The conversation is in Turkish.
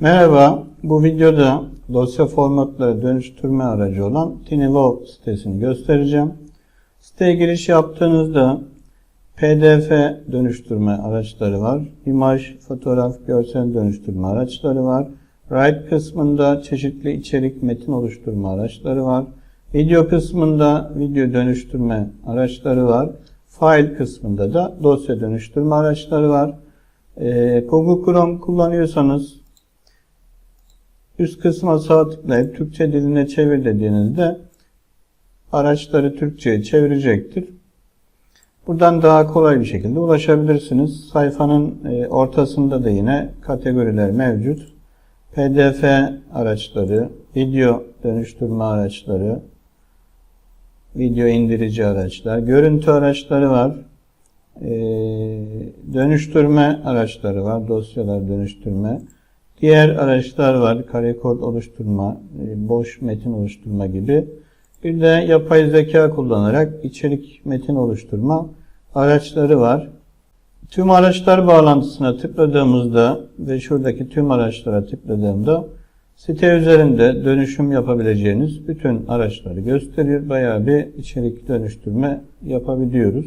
Merhaba, bu videoda dosya formatları dönüştürme aracı olan Tinivo sitesini göstereceğim. Siteye giriş yaptığınızda PDF dönüştürme araçları var. İmaj, fotoğraf, görsel dönüştürme araçları var. Write kısmında çeşitli içerik, metin oluşturma araçları var. Video kısmında video dönüştürme araçları var. File kısmında da dosya dönüştürme araçları var. Ee, Google Chrome kullanıyorsanız üst kısma sağ tıklayıp Türkçe diline çevir dediğinizde araçları Türkçe'ye çevirecektir. Buradan daha kolay bir şekilde ulaşabilirsiniz. Sayfanın e, ortasında da yine kategoriler mevcut. PDF araçları, video dönüştürme araçları, video indirici araçlar, görüntü araçları var. E, dönüştürme araçları var, dosyalar dönüştürme. Diğer araçlar var, kare kod oluşturma, e, boş metin oluşturma gibi. Bir de yapay zeka kullanarak içerik metin oluşturma araçları var. Tüm araçlar bağlantısına tıkladığımızda ve şuradaki tüm araçlara tıkladığımda site üzerinde dönüşüm yapabileceğiniz bütün araçları gösteriyor. Bayağı bir içerik dönüştürme yapabiliyoruz.